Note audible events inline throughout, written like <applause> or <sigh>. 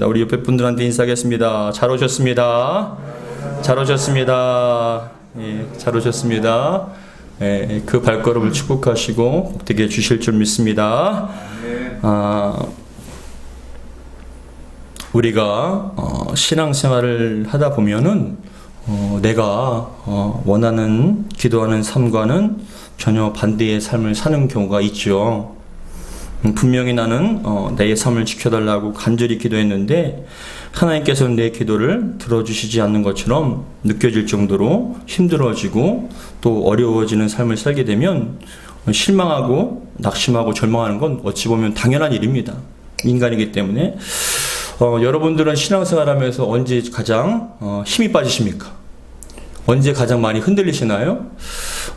자, 우리 옆에 분들한테 인사하겠습니다. 잘 오셨습니다. 잘 오셨습니다. 예, 잘 오셨습니다. 예, 그 발걸음을 축복하시고 복되게 주실 줄 믿습니다. 아, 우리가 어, 신앙생활을 하다 보면은 어, 내가 어, 원하는 기도하는 삶과는 전혀 반대의 삶을 사는 경우가 있죠. 음, 분명히 나는 어, 내 삶을 지켜달라고 간절히 기도했는데 하나님께서는 내 기도를 들어주시지 않는 것처럼 느껴질 정도로 힘들어지고 또 어려워지는 삶을 살게 되면 실망하고 낙심하고 절망하는 건 어찌 보면 당연한 일입니다. 인간이기 때문에 어, 여러분들은 신앙생활하면서 언제 가장 어, 힘이 빠지십니까? 언제 가장 많이 흔들리시나요?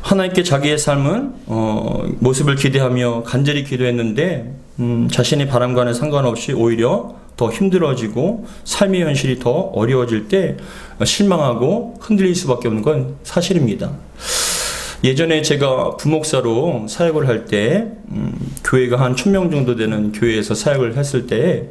하나님께 자기의 삶은 어, 모습을 기대하며 간절히 기도했는데 음, 자신의 바람과는 상관없이 오히려 더 힘들어지고 삶의 현실이 더 어려워질 때 실망하고 흔들릴 수밖에 없는 건 사실입니다. 예전에 제가 부목사로 사역을 할때 음, 교회가 한 천 명 정도 되는 교회에서 사역을 했을 때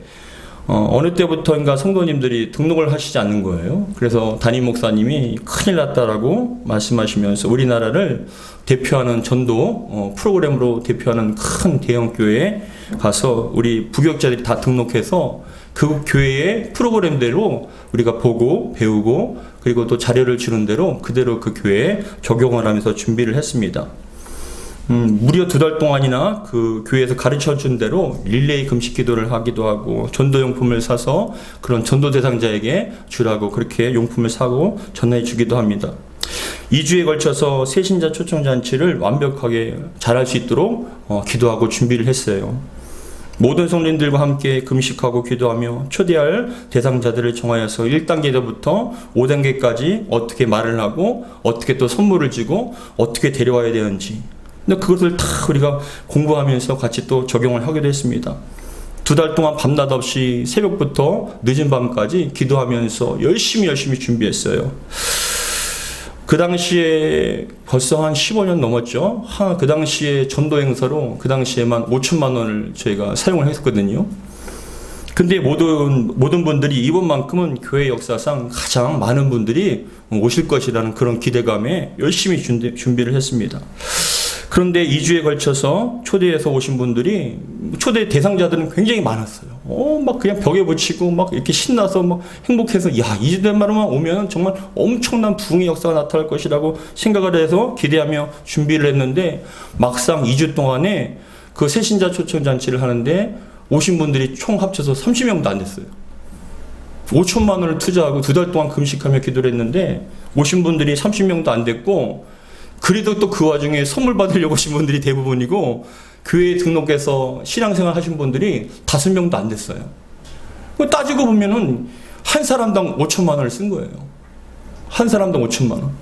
어, 느 때부터인가 성도님들이 등록을 하시지 않는 거예요. 그래서 담임 목사님이 큰일 났다라고 말씀하시면서 우리나라를 대표하는 전도 어, 프로그램으로 대표하는 큰 대형 교회에 가서 우리 부교육자들이 다 등록해서 그 교회의 프로그램대로 우리가 보고 배우고 그리고 또 자료를 주는 대로 그대로 그 교회에 적용을 하면서 준비를 했습니다. 음, 무려 두 달 동안이나 그 교회에서 가르쳐 준 대로 릴레이 금식 기도를 하기도 하고 전도 용품을 사서 그런 전도 대상자에게 주라고 그렇게 용품을 사고 전해 주기도 합니다. 2주에 걸쳐서 새신자 초청 잔치를 완벽하게 잘할 수 있도록 어, 기도하고 준비를 했어요. 모든 성도님들과 함께 금식하고 기도하며 초대할 대상자들을 정하여서 1단계부터 5단계까지 어떻게 말을 하고 어떻게 또 선물을 주고 어떻게 데려와야 되는지 근데 그것을 다 우리가 공부하면서 같이 또 적용을 하기도 했습니다. 두 달 동안 밤낮 없이 새벽부터 늦은 밤까지 기도하면서 열심히 열심히 준비했어요. 그 당시에 벌써 한 15년 넘었죠. 하, 그 당시에 전도 행사로 그 당시에만 5천만 원을 저희가 사용을 했었거든요. 근데 모든 모든 분들이 이번만큼은 교회 역사상 가장 많은 분들이 오실 것이라는 그런 기대감에 열심히 준비, 준비를 했습니다. 그런데 2주에 걸쳐서 초대해서 오신 분들이 초대 대상자들은 굉장히 많았어요. 어, 막 그냥 벽에 붙이고 막 이렇게 신나서 막 행복해서 야, 2주 된 말만 오면 정말 엄청난 부흥의 역사가 나타날 것이라고 생각을 해서 기대하며 준비를 했는데 막상 2주 동안에 그 새신자 초청 잔치를 하는데 오신 분들이 총 합쳐서 30명도 안 됐어요. 5천만 원을 투자하고 두 달 동안 금식하며 기도를 했는데 오신 분들이 30명도 안 됐고 그래도 또 그 와중에 선물 받으려고 오신 분들이 대부분이고 교회에 등록해서 신앙생활 하신 분들이 다섯 명도 안 됐어요. 따지고 보면은 한 사람당 5천만 원을 쓴 거예요. 한 사람당 5천만 원.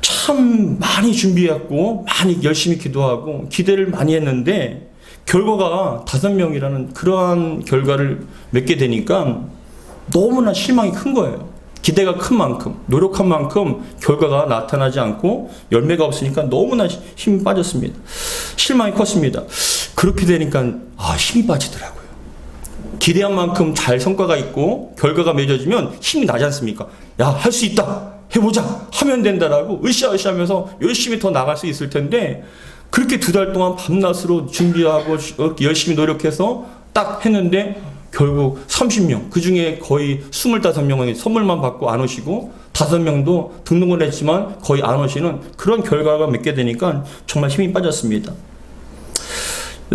참 많이 준비했고 많이 열심히 기도하고 기대를 많이 했는데 결과가 다섯 명이라는 그러한 결과를 맺게 되니까 너무나 실망이 큰 거예요. 기대가 큰 만큼, 노력한 만큼 결과가 나타나지 않고 열매가 없으니까 너무나 힘이 빠졌습니다. 실망이 컸습니다. 그렇게 되니까 아, 힘이 빠지더라고요. 기대한 만큼 잘 성과가 있고 결과가 맺어지면 힘이 나지 않습니까? 야, 할 수 있다. 해보자. 하면 된다라고 으쌰으쌰 하면서 열심히 더 나갈 수 있을 텐데 그렇게 두 달 동안 밤낮으로 준비하고 열심히 노력해서 딱 했는데 결국 30명, 그 중에 거의 25명은 선물만 받고 안 오시고, 5명도 등록을 했지만 거의 안 오시는 그런 결과가 맺게 되니까 정말 힘이 빠졌습니다.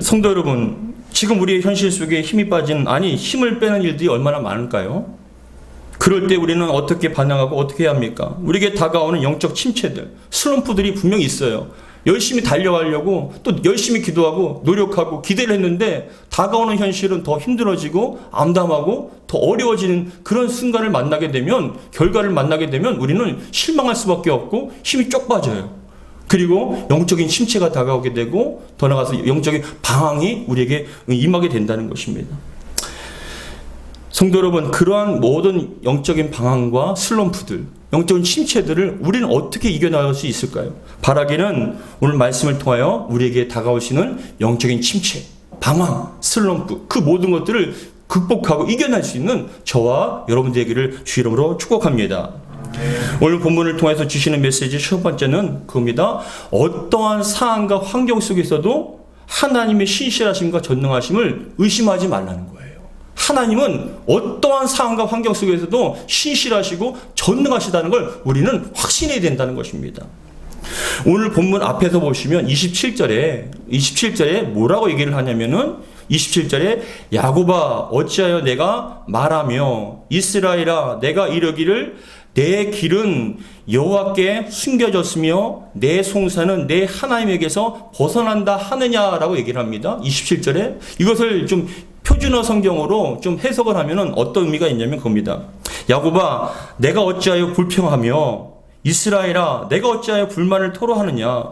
성도 여러분, 지금 우리의 현실 속에 힘이 빠진, 아니, 힘을 빼는 일들이 얼마나 많을까요? 그럴 때 우리는 어떻게 반응하고 어떻게 해야 합니까? 우리에게 다가오는 영적 침체들, 슬럼프들이 분명히 있어요. 열심히 달려가려고 또 열심히 기도하고 노력하고 기대를 했는데 다가오는 현실은 더 힘들어지고 암담하고 더 어려워지는 그런 순간을 만나게 되면 결과를 만나게 되면 우리는 실망할 수밖에 없고 힘이 쪽 빠져요. 그리고 영적인 침체가 다가오게 되고 더 나가서 영적인 방황이 우리에게 임하게 된다는 것입니다. 성도 여러분, 그러한 모든 영적인 방황과 슬럼프들, 영적인 침체들을 우리는 어떻게 이겨나갈 수 있을까요? 바라기는 오늘 말씀을 통하여 우리에게 다가오시는 영적인 침체, 방황, 슬럼프, 그 모든 것들을 극복하고 이겨낼 수 있는 저와 여러분 되기를 주 이름으로 축복합니다. 오늘 본문을 통해서 주시는 메시지 첫 번째는 그겁니다. 어떠한 상황과 환경 속에서도 하나님의 신실하심과 전능하심을 의심하지 말라는 거예요. 하나님은 어떠한 상황과 환경 속에서도 신실하시고 전능하시다는 걸 우리는 확신해야 된다는 것입니다. 오늘 본문 앞에서 보시면 27절에 27절에 뭐라고 얘기를 하냐면은 27절에 야고바 어찌하여 내가 말하며 이스라엘아 내가 이르기를 내 길은 여호와께 숨겨졌으며 내 송사는 내 하나님에게서 벗어난다 하느냐라고 얘기를 합니다. 27절에 이것을 좀 표준어 성경으로 좀 해석을 하면은 어떤 의미가 있냐면 그겁니다. 야고바 내가 어찌하여 불평하며 이스라엘아 내가 어찌하여 불만을 토로하느냐?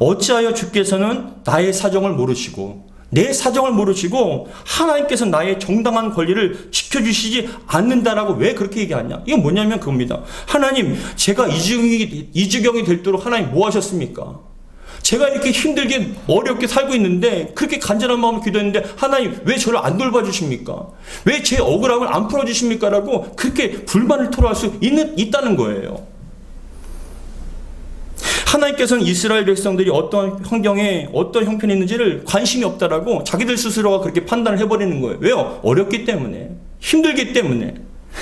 어찌하여 주께서는 나의 사정을 모르시고 내 사정을 모르시고 하나님께서 나의 정당한 권리를 지켜주시지 않는다라고 왜 그렇게 얘기하냐? 이건 뭐냐면 그겁니다. 하나님 제가 이 지경이, 이 지경이 될도록 하나님 뭐 하셨습니까 제가 이렇게 힘들게 어렵게 살고 있는데 그렇게 간절한 마음을 기도했는데 하나님 왜 저를 안 돌봐주십니까? 왜 제 억울함을 안 풀어주십니까? 라고 그렇게 불만을 토로할 수 있는, 있다는 거예요. 하나님께서는 이스라엘 백성들이 어떤 환경에 어떤 형편이 있는지를 관심이 없다라고 자기들 스스로가 그렇게 판단을 해버리는 거예요. 왜요? 어렵기 때문에. 힘들기 때문에.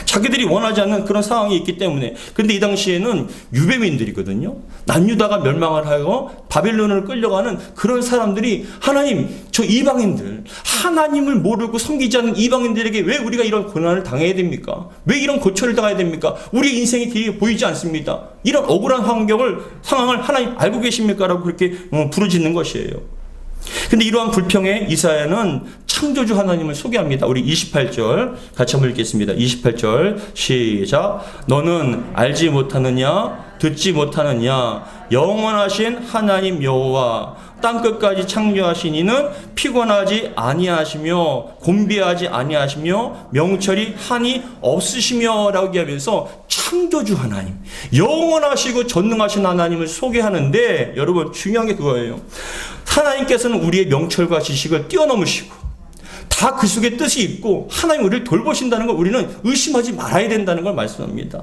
자기들이 원하지 않는 그런 상황이 있기 때문에. 근데 이 당시에는 유배민들이거든요. 남유다가 멸망을 하고 바벨론을 끌려가는 그런 사람들이 하나님, 저 이방인들, 하나님을 모르고 섬기지 않는 이방인들에게 왜 우리가 이런 고난을 당해야 됩니까? 왜 이런 고초를 당해야 됩니까? 우리 인생이 뒤에 보이지 않습니다. 이런 억울한 환경을, 상황을 하나님 알고 계십니까? 라고 그렇게 어, 부르짖는 것이에요. 근데 이러한 불평에 이사야는 창조주 하나님을 소개합니다. 우리 28절 같이 한번 읽겠습니다. 28절 시작. 너는 알지 못하느냐 듣지 못하느냐 영원하신 하나님 여호와 땅 끝까지 창조하신 이는 피곤하지 아니하시며 곤비하지 아니하시며 명철이 한이 없으시며라고 얘기하면서 창조주 하나님 영원하시고 전능하신 하나님을 소개하는데 여러분 중요한 게 그거예요. 하나님께서는 우리의 명철과 지식을 뛰어넘으시고 다 그 속에 뜻이 있고 하나님 우리를 돌보신다는 걸 우리는 의심하지 말아야 된다는 걸 말씀합니다.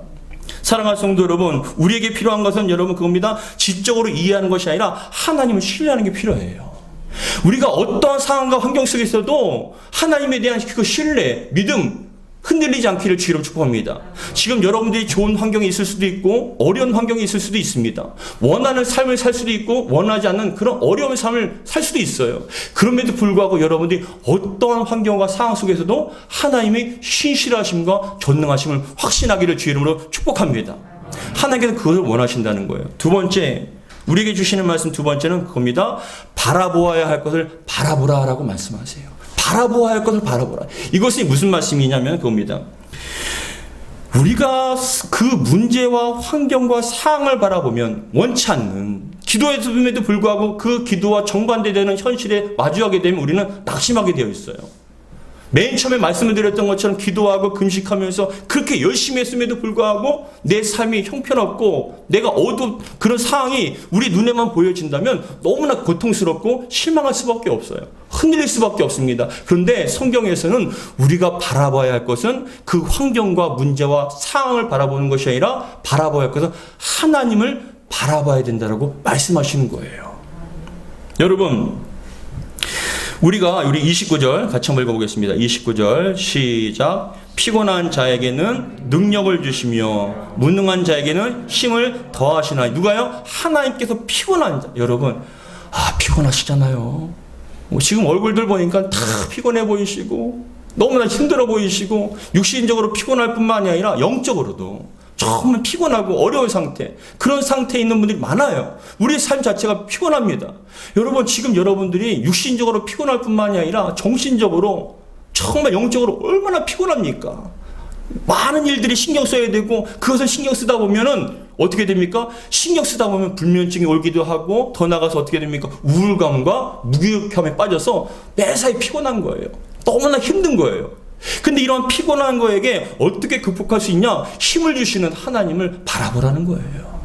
사랑하는 성도 여러분, 우리에게 필요한 것은 여러분 그겁니다. 지적으로 이해하는 것이 아니라 하나님을 신뢰하는 게 필요해요. 우리가 어떠한 상황과 환경 속에서도 하나님에 대한 그 신뢰, 믿음, 흔들리지 않기를 주로 축복합니다. 지금 여러분들이 좋은 환경이 있을 수도 있고 어려운 환경이 있을 수도 있습니다. 원하는 삶을 살 수도 있고 원하지 않는 그런 어려운 삶을 살 수도 있어요. 그럼에도 불구하고 여러분들이 어떠한 환경과 상황 속에서도 하나님의 신실하심과 전능하심을 확신하기를 주 이름으로 축복합니다. 하나님께서 그것을 원하신다는 거예요. 두 번째 우리에게 주시는 말씀 두 번째는 그겁니다. 바라보아야 할 것을 바라보라라고 말씀하세요. 바라보아야 할 것을 바라보라. 이것이 무슨 말씀이냐면 그겁니다. 우리가 그 문제와 환경과 상황을 바라보면 원치 않는 기도에도 불구하고 그 기도와 정반대되는 현실에 마주하게 되면 우리는 낙심하게 되어 있어요. 맨 처음에 말씀을 드렸던 것처럼 기도하고 금식하면서 그렇게 열심히 했음에도 불구하고 내 삶이 형편없고 내가 어두 그런 상황이 우리 눈에만 보여진다면 너무나 고통스럽고 실망할 수밖에 없어요. 흔들릴 수밖에 없습니다. 그런데 성경에서는 우리가 바라봐야 할 것은 그 환경과 문제와 상황을 바라보는 것이 아니라 바라봐야 할 것은 하나님을 바라봐야 된다라고 말씀하시는 거예요. 여러분, 우리가 우리 29절 같이 한번 읽어보겠습니다. 29절 시작. 피곤한 자에게는 능력을 주시며 무능한 자에게는 힘을 더하시나 누가요? 하나님께서 피곤한 자 여러분 아 피곤하시잖아요. 뭐 지금 얼굴들 보니까 다 피곤해 보이시고 너무나 힘들어 보이시고 육신적으로 피곤할 뿐만이 아니라 영적으로도 정말 피곤하고 어려운 상태, 그런 상태에 있는 분들이 많아요. 우리의 삶 자체가 피곤합니다. 여러분, 지금 여러분들이 육신적으로 피곤할 뿐만이 아니라 정신적으로 정말 영적으로 얼마나 피곤합니까? 많은 일들이 신경 써야 되고 그것을 신경 쓰다 보면은 어떻게 됩니까? 신경 쓰다 보면 불면증이 올기도 하고 더 나가서 어떻게 됩니까? 우울감과 무기력함에 빠져서 매사에 피곤한 거예요. 너무나 힘든 거예요. 근데 이런 피곤한 거에게 어떻게 극복할 수 있냐? 힘을 주시는 하나님을 바라보라는 거예요.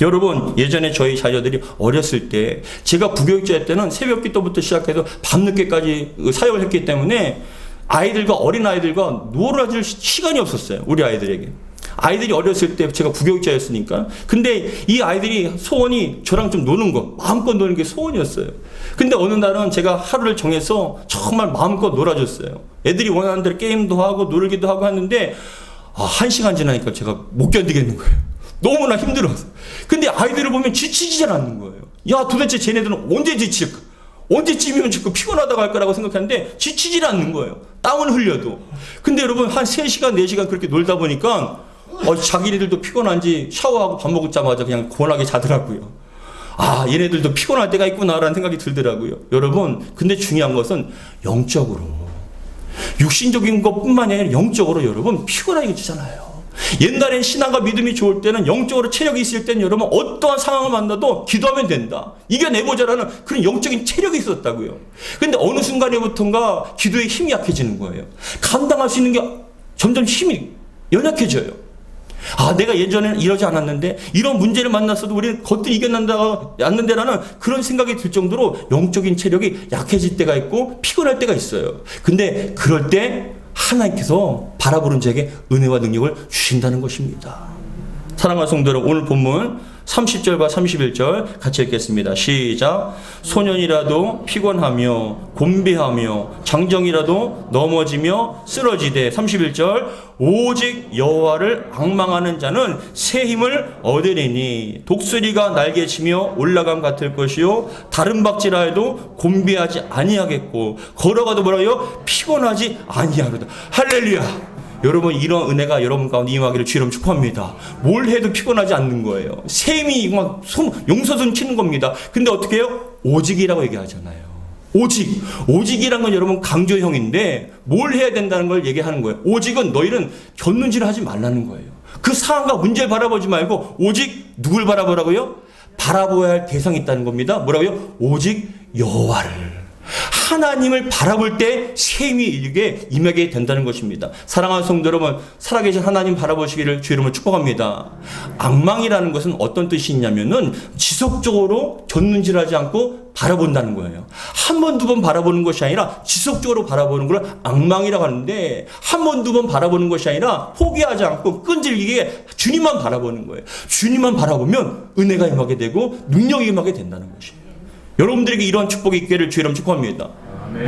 여러분, 예전에 저희 자녀들이 어렸을 때, 제가 부교육자 때는 새벽 기도부터 시작해서 밤늦게까지 사역을 했기 때문에 아이들과 어린 아이들과 놀아줄 시- 시간이 없었어요. 우리 아이들에게. 아이들이 어렸을 때 제가 구교육자였으니까. 근데 이 아이들이 소원이 저랑 좀 노는 거, 마음껏 노는 게 소원이었어요. 근데 어느 날은 제가 하루를 정해서 정말 마음껏 놀아줬어요. 애들이 원하는 대로 게임도 하고 놀기도 하고 하는데, 아, 한 시간 지나니까 제가 못 견디겠는 거예요. 너무나 힘들어서. 근데 아이들을 보면 지치질 않는 거예요. 야, 도대체 쟤네들은 언제 지칠까? 언제쯤이면 지금 피곤하다고 할 거라고 생각하는데 지치질 않는 거예요. 땀을 흘려도. 근데 여러분 한 3시간, 4시간 그렇게 놀다 보니까 어, 자기네들도 피곤한지 샤워하고 밥 먹자마자 그냥 고원하게 자더라고요. 아, 얘네들도 피곤할 때가 있구나라는 생각이 들더라고요. 여러분, 근데 중요한 것은 영적으로. 육신적인 것 뿐만이 아니라 영적으로 여러분 피곤하게 되잖아요. 옛날엔 신앙과 믿음이 좋을 때는 영적으로 체력이 있을 때는 여러분 어떠한 상황을 만나도 기도하면 된다. 이겨내보자라는 그런 영적인 체력이 있었다고요. 근데 어느 순간에부터인가 기도에 힘이 약해지는 거예요. 감당할 수 있는 게 점점 힘이 연약해져요. 아, 내가 예전에는 이러지 않았는데, 이런 문제를 만났어도 우리는 겉을 이겨낸다, 않는데라는 그런 생각이 들 정도로 영적인 체력이 약해질 때가 있고, 피곤할 때가 있어요. 근데 그럴 때 하나님께서 바라보는 자에게 은혜와 능력을 주신다는 것입니다. 사랑하는 성도 여러분, 오늘 본문 30절과 31절 같이 읽겠습니다. 시작. 소년이라도 피곤하며 곤비하며 장정이라도 넘어지며 쓰러지되 31절 오직 여호와를 악망하는 자는 새 힘을 얻으리니 독수리가 날개치며 올라감 같을 것이요 다른 박지라 해도 곤비하지 아니하겠고 걸어가도 뭐라요 피곤하지 아니하로다 할렐루야 여러분 이런 은혜가 여러분 가운데 임하기를 주여 이름 축복합니다. 뭘 해도 피곤하지 않는 거예요. 샘이 막 손, 용서선 치는 겁니다. 근데 어떻게 해요? 오직이라고 얘기하잖아요. 오직. 오직이란 건 여러분 강조형인데 뭘 해야 된다는 걸 얘기하는 거예요. 오직은 너희는 견눈질 하지 말라는 거예요. 그 상황과 문제를 바라보지 말고 오직 누굴 바라보라고요? 바라보아야 할 대상이 있다는 겁니다. 뭐라고요? 오직 여호와를. 하나님을 바라볼 때 셈이 이게 임하게 된다는 것입니다. 사랑하는 성도 여러분, 살아계신 하나님 바라보시기를 주 이름으로 축복합니다. 악망이라는 것은 어떤 뜻이 있냐면은 지속적으로 곁눈질하지 않고 바라본다는 거예요. 한 번, 두 번 바라보는 것이 아니라 지속적으로 바라보는 걸 악망이라고 하는데 한 번, 두 번 바라보는 것이 아니라 포기하지 않고 끈질기게 주님만 바라보는 거예요. 주님만 바라보면 은혜가 임하게 되고 능력이 임하게 된다는 것이에요. 여러분들에게 이러한 축복이 있기를 주 이름 축복합니다.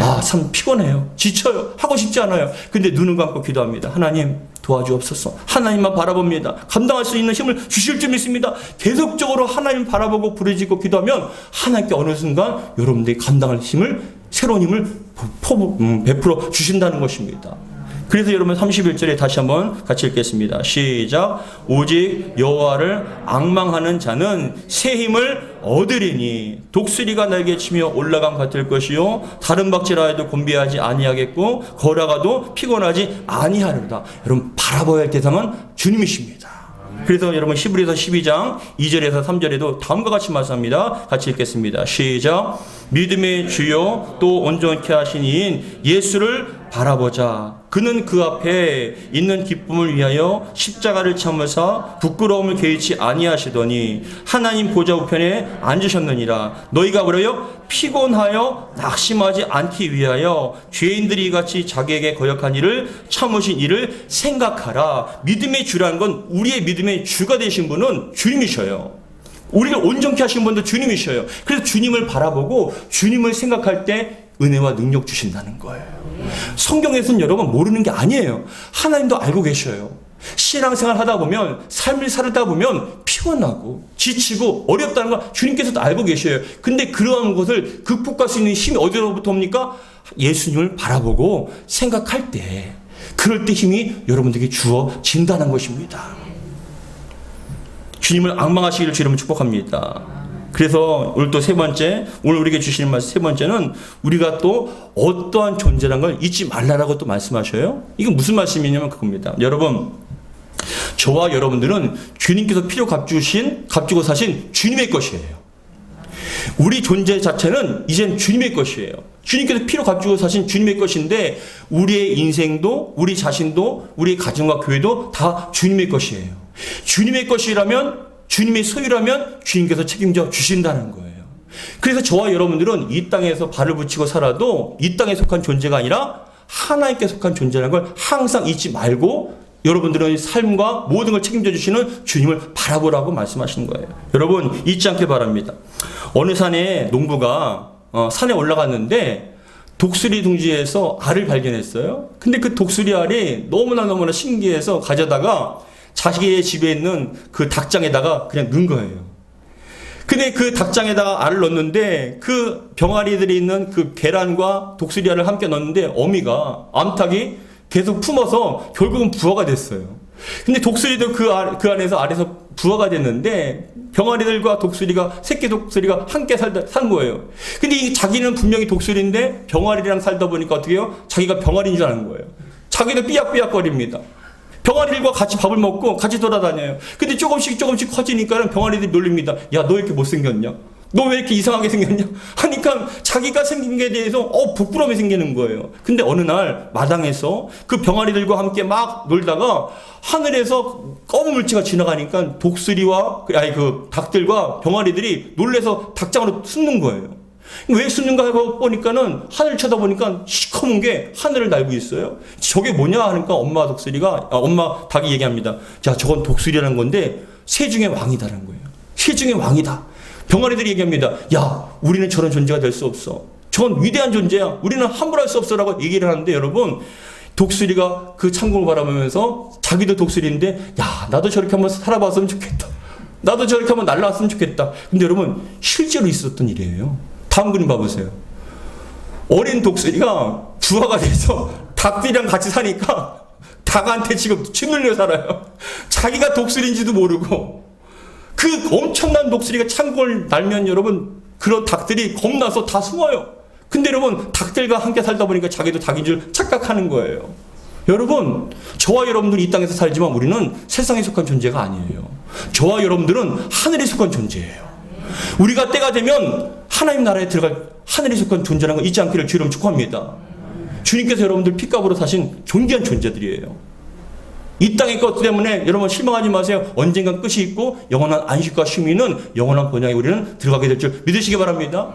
아, 참 피곤해요. 지쳐요. 하고 싶지 않아요. 근데 눈을 감고 기도합니다. 하나님 도와주옵소서. 하나님만 바라봅니다. 감당할 수 있는 힘을 주실 줄 믿습니다. 계속적으로 하나님 바라보고 부르짖고 기도하면 하나님께 어느 순간 여러분들이 감당할 힘을 새로운 힘을 포, 음, 베풀어 주신다는 것입니다. 그래서 여러분 31절에 다시 한번 같이 읽겠습니다. 시작. 오직 여호와를 악망하는 자는 새 힘을 얻으리니 독수리가 날개 치며 올라감 같을 것이요 다른 해도 곤비하지 아니하겠고 걸어가도 피곤하지 아니하리로다. 여러분 바라봐야 할 대상은 주님이십니다. 그래서 여러분 히브리서 12장 2절에서 3절에도 다음과 같이 말씀합니다. 같이 읽겠습니다. 시작. 믿음의 주요 또 온전케 하신 이인 예수를 바라보자. 그는 그 앞에 있는 기쁨을 위하여 십자가를 참으사 부끄러움을 개의치 아니하시더니 하나님 보좌 우편에 앉으셨느니라. 너희가 뭐래요? 피곤하여 낙심하지 않기 위하여 죄인들이 같이 자기에게 거역한 일을 참으신 일을 생각하라. 믿음의 주라는 건 우리의 믿음의 주가 되신 분은 주님이셔요. 우리를 온전케 하신 분도 주님이셔요. 그래서 주님을 바라보고 주님을 생각할 때 은혜와 능력 주신다는 거예요. 성경에서는 여러분 모르는 게 아니에요. 하나님도 알고 계셔요. 신앙생활 하다 보면 삶을 살다 보면 피곤하고 지치고 어렵다는 걸 주님께서도 알고 계셔요. 근데 그러한 것을 극복할 수 있는 힘이 어디로부터 옵니까? 예수님을 바라보고 생각할 때 그럴 때 힘이 여러분들에게 주어진다는 것입니다. 주님을 악망하시기를 주님을 축복합니다. 그래서 오늘 또 세 번째, 오늘 우리에게 주시는 말씀 세 번째는 우리가 또 어떠한 존재란 걸 잊지 말라라고 또 말씀하셔요. 이건 무슨 말씀이냐면 그겁니다. 여러분, 저와 여러분들은 주님께서 필요 값주신, 값주고 사신 주님의 것이에요. 우리 존재 자체는 이젠 주님의 것이에요. 주님께서 피로 값주고 사신 주님의 것인데 우리의 인생도 우리 자신도 우리 가정과 교회도 다 주님의 것이에요. 주님의 것이라면 주님의 소유라면 주님께서 책임져 주신다는 거예요. 그래서 저와 여러분들은 이 땅에서 발을 붙이고 살아도 이 땅에 속한 존재가 아니라 하나님께 속한 존재라는 걸 항상 잊지 말고 여러분들의 삶과 모든 걸 책임져 주시는 주님을 바라보라고 말씀하시는 거예요. 여러분 잊지 않길 바랍니다. 어느 산에 농부가 어, 산에 올라갔는데 독수리 둥지에서 알을 발견했어요. 근데 그 독수리 알이 너무나 너무나 신기해서 가져다가 자기의 집에 있는 그 닭장에다가 그냥 넣은 거예요. 근데 그 닭장에다가 알을 넣는데 그 병아리들이 있는 그 계란과 독수리 알을 함께 넣는데 어미가 암탉이 계속 품어서 결국은 부화가 됐어요. 근데 독수리도 그, 알, 그 안에서 알에서 부화가 됐는데 병아리들과 독수리가 새끼 독수리가 함께 살다 산 거예요. 근데 이 자기는 분명히 독수리인데 병아리랑 살다 보니까 어떻게 해요? 자기가 병아리인 줄 아는 거예요. 자기도 삐약삐약거립니다. 병아리들과 같이 밥을 먹고 같이 돌아다녀요. 근데 조금씩 조금씩 커지니까는 병아리들이 놀립니다. 야, 너 이렇게 못생겼냐? 너 왜 이렇게 이상하게 생겼냐? <laughs> 하니까 자기가 생긴 게 대해서 어 부끄러움이 생기는 거예요. 근데 어느 날 마당에서 그 병아리들과 함께 막 놀다가 하늘에서 검은 물체가 지나가니까 독수리와 그- 아니 그 닭들과 병아리들이 놀래서 닭장으로 숨는 거예요. 왜 숨는가 하고 보니까는 하늘 쳐다보니까 시커먼 게 하늘을 날고 있어요. 저게 뭐냐 하니까 엄마 독수리가 아, 엄마 닭이 얘기합니다. 자, 저건 독수리라는 건데 새 중의 왕이다라는 거예요. 새 중의 왕이다. 병아리들이 얘기합니다. 야, 우리는 저런 존재가 될 수 없어. 저건 위대한 존재야. 우리는 함부로 할 수 없어라고 얘기를 하는데 여러분 독수리가 그 창공을 바라보면서 자기도 독수리인데 야, 나도 저렇게 한번 살아봤으면 좋겠다. 나도 저렇게 한번 날라왔으면 좋겠다. 근데 여러분 실제로 있었던 일이에요. 다음 그림 봐보세요. 어린 독수리가 부화가 돼서 닭들이랑 같이 사니까 닭한테 지금 짓눌려 살아요. 자기가 독수리인지도 모르고 그 엄청난 독수리가 창고를 날면 여러분 그런 닭들이 겁나서 다 숨어요. 근데 여러분 닭들과 함께 살다 보니까 자기도 닭인 줄 착각하는 거예요. 여러분 저와 여러분들이 이 땅에서 살지만 우리는 세상에 속한 존재가 아니에요. 저와 여러분들은 하늘에 속한 존재예요. 우리가 때가 되면 하나님 나라에 들어갈 하늘에 속한 존재라는 걸 잊지 않기를 주름 축복합니다. 주님께서 여러분들 핏값으로 사신 존귀한 존재들이에요. 이 땅의 것 때문에 여러분 실망하지 마세요. 언젠간 끝이 있고 영원한 안식과 쉼이는 영원한 번영에 우리는 들어가게 될 줄 믿으시기 바랍니다.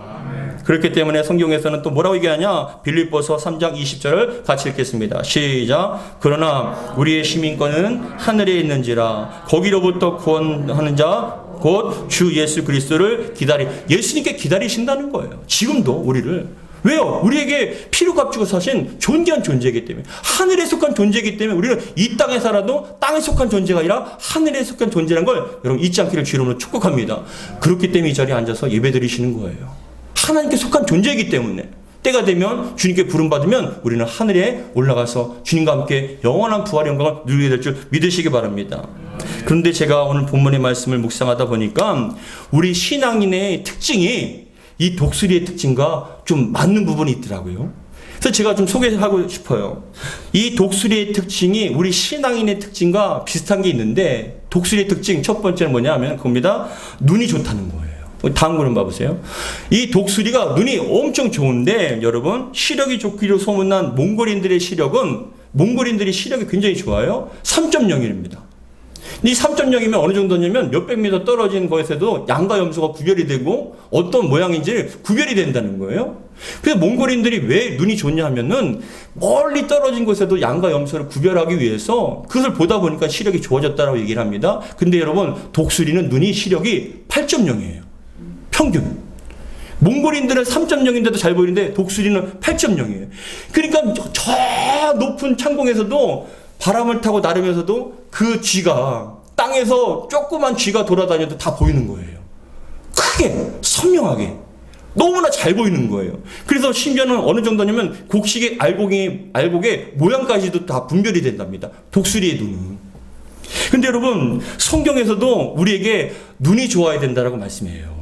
그렇기 때문에 성경에서는 또 뭐라고 얘기하냐? 빌립보서 3장 20절을 같이 읽겠습니다. 시작. 그러나 우리의 시민권은 하늘에 있는지라 거기로부터 구원하는 자 곧 주 예수 그리스도를 기다리 예수님께 기다리신다는 거예요. 지금도 우리를 왜요? 우리에게 피로 값주고 사신 존귀한 존재이기 때문에 하늘에 속한 존재이기 때문에 우리는 이 땅에 살아도 땅에 속한 존재가 아니라 하늘에 속한 존재라는 걸 여러분 잊지 않기를 주름으로 축복합니다. 그렇기 때문에 이 자리에 앉아서 예배드리시는 거예요. 하나님께 속한 존재이기 때문에 때가 되면 주님께 부름받으면 우리는 하늘에 올라가서 주님과 함께 영원한 부활의 영광을 누리게 될 줄 믿으시기 바랍니다. 그런데 제가 오늘 본문의 말씀을 묵상하다 보니까 우리 신앙인의 특징이 이 독수리의 특징과 좀 맞는 부분이 있더라고요. 그래서 제가 좀 소개하고 싶어요. 이 독수리의 특징이 우리 신앙인의 특징과 비슷한 게 있는데 독수리의 특징 첫 번째는 뭐냐 하면 그겁니다. 눈이 좋다는 거 다음 그림 봐보세요. 이 독수리가 눈이 엄청 좋은데 여러분 시력이 좋기로 소문난 몽골인들의 시력은 몽골인들이 시력이 굉장히 좋아요. 3.01입니다. 이 3.0이면 어느 정도냐면 몇백 미터 떨어진 곳에도 양과 염소가 구별이 되고 어떤 모양인지 구별이 된다는 거예요. 그래서 몽골인들이 왜 눈이 좋냐 하면은 멀리 떨어진 곳에도 양과 염소를 구별하기 위해서 그것을 보다 보니까 시력이 좋아졌다고 얘기를 합니다. 근데 여러분 독수리는 눈이 시력이 8.0이에요. 평균. 몽골인들은 3.0인데도 잘 보이는데 독수리는 8.0이에요. 그러니까 저- 저 높은 창공에서도 바람을 타고 나르면서도 그 쥐가 땅에서 조그만 쥐가 돌아다녀도 다 보이는 거예요. 크게, 선명하게. 너무나 잘 보이는 거예요. 그래서 심지어는 어느 정도냐면 곡식의 알곡의, 알곡의 모양까지도 다 분별이 된답니다. 독수리의 눈은. 근데 여러분, 성경에서도 우리에게 눈이 좋아야 된다라고 말씀해요.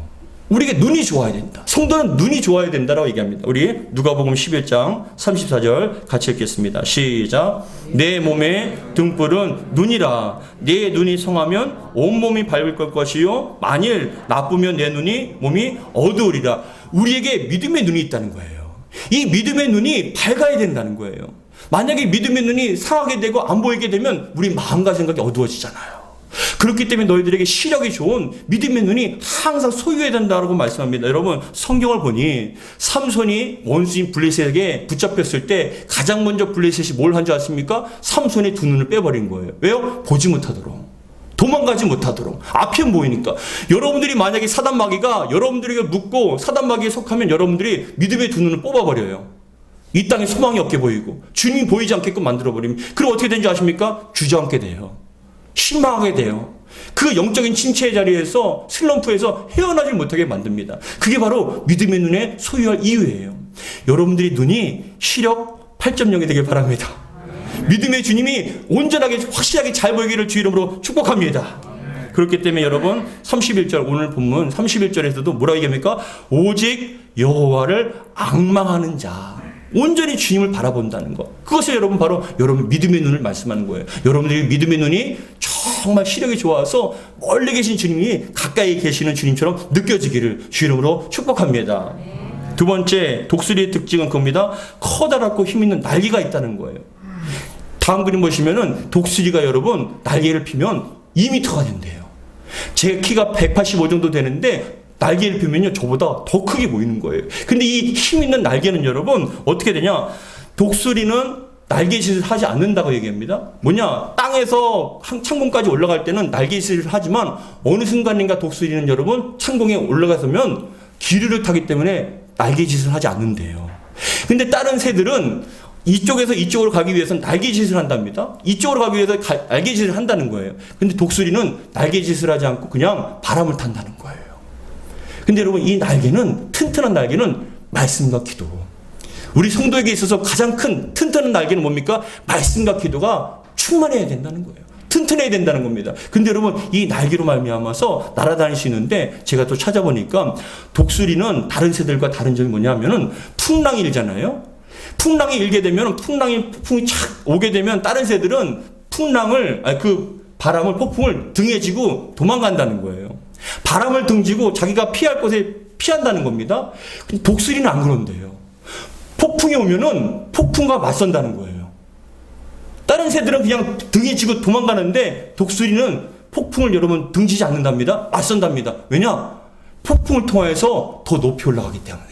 우리에게 눈이 좋아야 된다. 성도는 눈이 좋아야 된다라고 얘기합니다. 우리 누가복음 11장 34절 같이 읽겠습니다. 시작. 내 몸의 등불은 눈이라. 내 눈이 성하면 온 몸이 밝을 것 것이요. 만일 나쁘면 내 눈이 몸이 어두우리라. 우리에게 믿음의 눈이 있다는 거예요. 이 믿음의 눈이 밝아야 된다는 거예요. 만약에 믿음의 눈이 상하게 되고 안 보이게 되면 우리 마음과 생각이 어두워지잖아요. 그렇기 때문에 너희들에게 시력이 좋은 믿음의 눈이 항상 소유해야 된다고 말씀합니다. 여러분 성경을 보니 삼손이 원수인 블레셋에게 붙잡혔을 때 가장 먼저 블레셋이 뭘 한 줄 아십니까? 삼손의 두 눈을 빼버린 거예요. 왜요? 보지 못하도록. 도망가지 못하도록 안 보이니까 여러분들이 만약에 사단 마귀가 여러분들에게 묻고 사단 마귀에 속하면 여러분들이 믿음의 두 눈을 뽑아버려요. 이 땅에 소망이 없게 보이고 주님이 보이지 않게끔 만들어 버리면 그럼 어떻게 되는지 아십니까? 주저앉게 돼요. 실망하게 돼요. 그 영적인 침체의 자리에서 슬럼프에서 헤어나질 못하게 만듭니다. 그게 바로 믿음의 눈에 소유할 이유예요. 여러분들이 눈이 시력 8.0이 되길 바랍니다. 믿음의 주님이 온전하게 확실하게 잘 보이기를 주 이름으로 축복합니다. 그렇기 때문에 여러분 31절 오늘 본문 31절에서도 뭐라고 얘기합니까? 오직 여호와를 악망하는 자. 온전히 주님을 바라본다는 것. 그것이 여러분 바로 여러분 믿음의 눈을 말씀하는 거예요. 여러분들이 믿음의 눈이 정말 시력이 좋아서 멀리 계신 주님이 가까이 계시는 주님처럼 느껴지기를 주 이름으로 축복합니다. 두 번째 독수리의 특징은 그겁니다. 커다랗고 힘 있는 날개가 있다는 거예요. 다음 그림 보시면은 독수리가 여러분 날개를 피면 2m가 된대요. 제 키가 185 정도 되는데 날개를 피면요 저보다 더 크게 보이는 거예요. 근데 이 힘 있는 날개는 여러분 어떻게 되냐? 독수리는 날개짓을 하지 않는다고 얘기합니다. 뭐냐? 땅에서 한- 창공까지 올라갈 때는 날개짓을 하지만 어느 순간인가 독수리는 여러분 창공에 올라가서면 기류를 타기 때문에 날개짓을 하지 않는데요. 근데 다른 새들은 이쪽에서 이쪽으로 가기 위해서는 날개짓을 한답니다. 이쪽으로 가기 위해서 가- 날개짓을 한다는 거예요. 근데 독수리는 날개짓을 하지 않고 그냥 바람을 탄다는 거예요. 근데 여러분 이 날개는 튼튼한 날개는 말씀과 기도. 우리 성도에게 있어서 가장 큰 튼튼한 날개는 뭡니까? 말씀과 기도가 충만해야 된다는 거예요. 튼튼해야 된다는 겁니다. 근데 여러분 이 날개로 말미암아서 있는데 제가 또 찾아보니까 독수리는 다른 새들과 다른 점이 뭐냐면은 풍랑이 일잖아요. 풍랑이 일게 되면 풍랑이 풍이 착 오게 되면 다른 새들은 풍랑을 아니 그 바람을 폭풍을 등에 지고 도망간다는 거예요. 바람을 등지고 자기가 피할 곳에 피한다는 겁니다. 독수리는 안 그런데요. 폭풍이 오면은 폭풍과 맞선다는 거예요. 다른 새들은 그냥 등에 지고 도망가는데 독수리는 폭풍을 여러분 등지지 않는답니다. 맞선답니다. 왜냐? 폭풍을 통해서 더 높이 올라가기 때문에.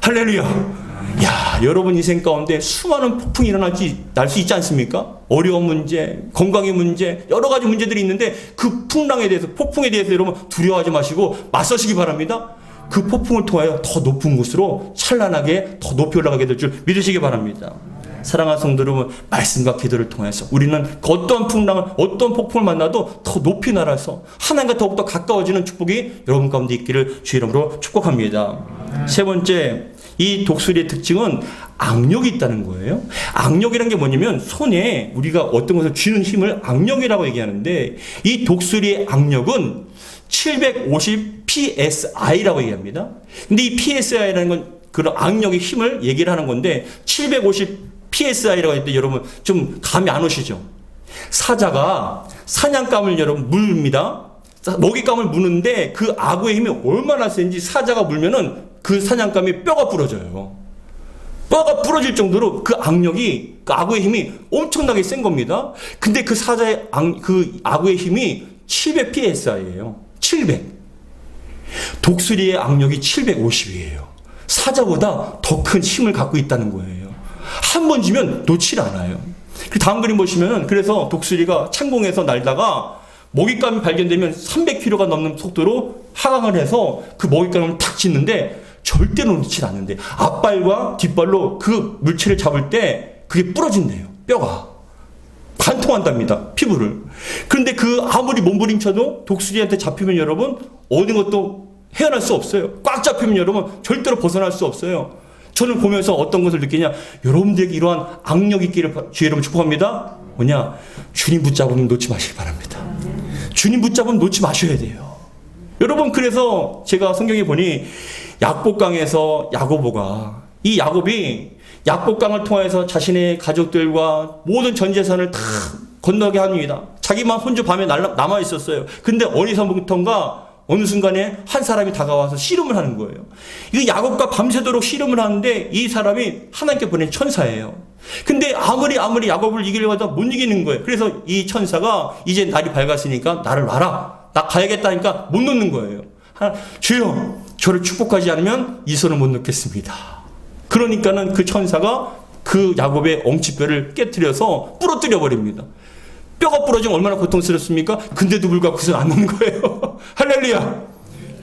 할렐루야. 야, 여러분 인생 가운데 수많은 폭풍이 일어날지 날 수 있지 않습니까? 어려운 문제, 건강의 문제, 여러 가지 문제들이 있는데 그 풍랑에 대해서 폭풍에 대해서 여러분 두려워하지 마시고 맞서시기 바랍니다. 그 폭풍을 통하여 더 높은 곳으로 찬란하게 더 높이 올라가게 될 줄 믿으시기 바랍니다. 사랑하는 성도 여러분, 말씀과 기도를 통해서 우리는 그 어떤 풍랑을, 어떤 폭풍을 만나도 더 높이 날아서 하나님과 더욱더 가까워지는 축복이 여러분 가운데 있기를 주 이름으로 축복합니다. 세 번째, 이 독수리의 특징은 악력이 있다는 거예요. 악력이라는 게 뭐냐면 손에 우리가 어떤 것을 쥐는 힘을 악력이라고 얘기하는데 이 독수리의 악력은 750 psi라고 얘기합니다. 근데 이 psi라는 건 그런 악력의 힘을 얘기를 하는 건데 750 psi라고 할때 여러분 좀 감이 안 오시죠? 사자가 사냥감을 여러분 물입니다. 먹잇감을 무는데 그 악어의 힘이 얼마나 센지 사자가 물면은 그 사냥감이 뼈가 부러져요. 뼈가 부러질 정도로 그 악력이 그 악어의 힘이 엄청나게 센 겁니다. 근데 그 사자의 악, 그 악어의 힘이 700 psi예요. 700. 독수리의 악력이 750이에요. 사자보다 더 큰 힘을 갖고 있다는 거예요. 한 번 지면 놓질 않아요. 그 다음 그림 보시면은 그래서 독수리가 창공에서 날다가 먹잇감이 발견되면 300km가 넘는 속도로 하강을 해서 그 먹잇감을 탁 짓는데 절대로 놓질 않는데 앞발과 뒷발로 그 물체를 잡을 때 그게 부러진대요. 뼈가. 관통한답니다. 피부를. 그런데 그 아무리 몸부림쳐도 독수리한테 잡히면 여러분 어느 것도 헤어날 수 없어요. 꽉 잡히면 여러분 절대로 벗어날 수 없어요. 저는 보면서 어떤 것을 느끼냐? 여러분들에게 이러한 악력 있기를 주 여러분 축복합니다. 뭐냐? 주님 붙잡으면 놓지 마시기 바랍니다. 주님 붙잡으면 놓지 마셔야 돼요. 여러분 그래서 제가 성경에 보니 약복강에서 야고보가 이 야곱이 약복강을 통해서 자신의 가족들과 모든 전 재산을 다 건너게 합니다. 자기만 혼자 밤에 남아 있었어요. 근데 어디서부터인가 어느 순간에 한 사람이 다가와서 씨름을 하는 거예요. 이 야곱과 밤새도록 씨름을 하는데 이 사람이 하나님께 보낸 천사예요. 근데 아무리 아무리 야곱을 이기려고 하다 못 이기는 거예요. 그래서 이 천사가 이제 날이 밝았으니까 나를 놔라. 나 가야겠다니까 못 놓는 거예요. 주여, 저를 축복하지 않으면 이 손을 못 놓겠습니다. 그러니까는 그 천사가 그 야곱의 엄지뼈를 깨뜨려서 부러뜨려 버립니다. 뼈가 부러지면 얼마나 고통스럽습니까? 근데도 불구하고 그 손 안 놓는 거예요. <laughs> 할렐루야!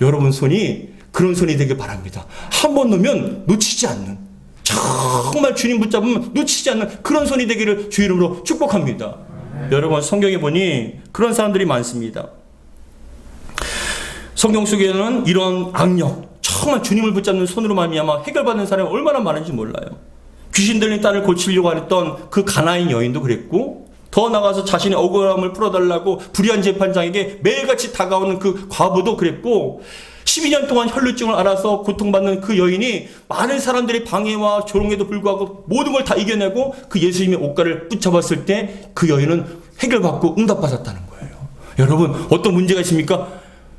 여러분 손이 그런 손이 되길 바랍니다. 한 번 놓으면 놓치지 않는, 정말 주님 붙잡으면 놓치지 않는 그런 손이 되기를 주 이름으로 축복합니다. 여러분 성경에 보니 그런 사람들이 많습니다. 성경 속에는 이런 악력, 정말 주님을 붙잡는 손으로 말미암아 해결받는 사람이 얼마나 많은지 몰라요. 귀신 들린 딸을 고치려고 했던 그 가나인 여인도 그랬고 더 나가서 자신의 억울함을 풀어달라고 불의한 재판장에게 매일같이 다가오는 그 과부도 그랬고 12년 동안 혈루증을 앓아서 고통받는 그 여인이 많은 사람들의 방해와 조롱에도 불구하고 모든 걸 다 이겨내고 그 예수님의 옷가를 붙잡았을 때 그 여인은 해결받고 응답받았다는 거예요. 여러분 어떤 문제가 있습니까?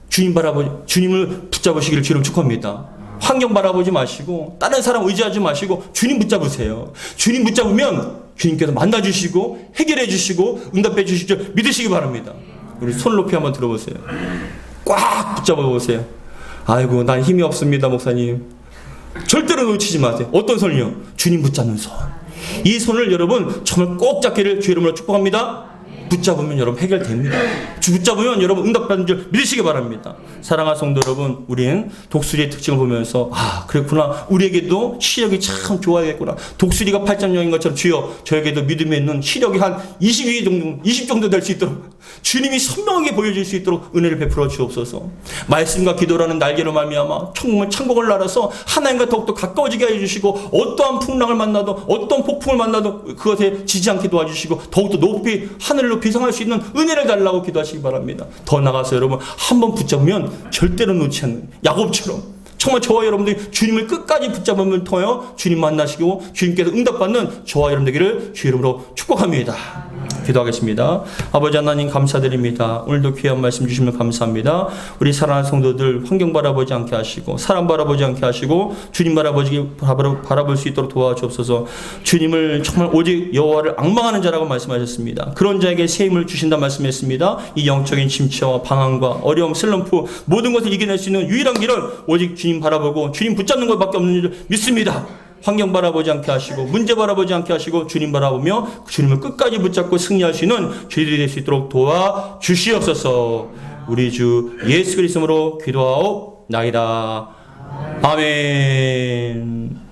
주님 바라보 주님을 붙잡으시기를 주님 축하합니다. 환경 바라보지 마시고 다른 사람 의지하지 마시고 주님 붙잡으세요. 주님 붙잡으면 주님께서 만나 주시고 해결해 주시고 응답해 주실 줄 믿으시기 바랍니다. 우리 손 높이 한번 들어보세요. 꽉 붙잡아 보세요. 아이고 난 힘이 없습니다 목사님. 절대로 놓치지 마세요. 어떤 손이요? 주님 붙잡는 손. 이 손을 여러분 정말 꼭 잡기를 주 이름으로 축복합니다. 붙잡으면 여러분 해결됩니다. 주 붙잡으면 여러분 응답받는 줄 믿으시기 바랍니다. 사랑하는 성도 여러분, 우리는 독수리의 특징을 보면서 아 그렇구나. 우리에게도 시력이 참 좋아야겠구나. 독수리가 8.0인 것처럼 주여 저에게도 믿음에 있는 시력이 한22 정도, 20 정도 될 수 있도록 주님이 선명하게 보여줄 수 있도록 은혜를 베풀어 주옵소서. 말씀과 기도라는 날개로 말미암아 정말 천국을 날아서 하나님과 더욱더 가까워지게 해주시고 어떠한 풍랑을 만나도 어떤 폭풍을 만나도 그것에 지지 않게 도와주시고 더욱더 높이 하늘로 비상할 수 있는 은혜를 달라고 기도하시기 바랍니다. 더 나가서 여러분 한 번 붙잡으면 절대로 놓지 않는 야곱처럼 정말 저와 여러분들이 주님을 끝까지 붙잡음을 통하여 주님 만나시고 주님께서 응답받는 저와 여러분 되기를 주 이름으로 축복합니다. 기도하겠습니다. 아버지 하나님 감사드립니다. 오늘도 귀한 말씀 주시면 감사합니다. 우리 사랑하는 성도들 환경 바라보지 않게 하시고 사람 바라보지 않게 하시고 주님 바라보지 바라- 바라볼 수 있도록 도와주옵소서. 주님을 정말 오직 여호와를 악망하는 자라고 말씀하셨습니다. 그런 자에게 새 힘을 주신다 말씀했습니다. 이 영적인 침체와 방황과 어려움, 슬럼프 모든 것을 이겨낼 수 있는 유일한 길은 오직 주님 바라보고 주님 붙잡는 것밖에 없는 줄 믿습니다. 환경 바라보지 않게 하시고 문제 바라보지 않게 하시고 주님 바라보며 그 주님을 끝까지 붙잡고 승리할 수 있는 저희들이 될 수 있도록 도와 주시옵소서. 우리 주 예수 그리스도로 기도하옵나이다. 아멘.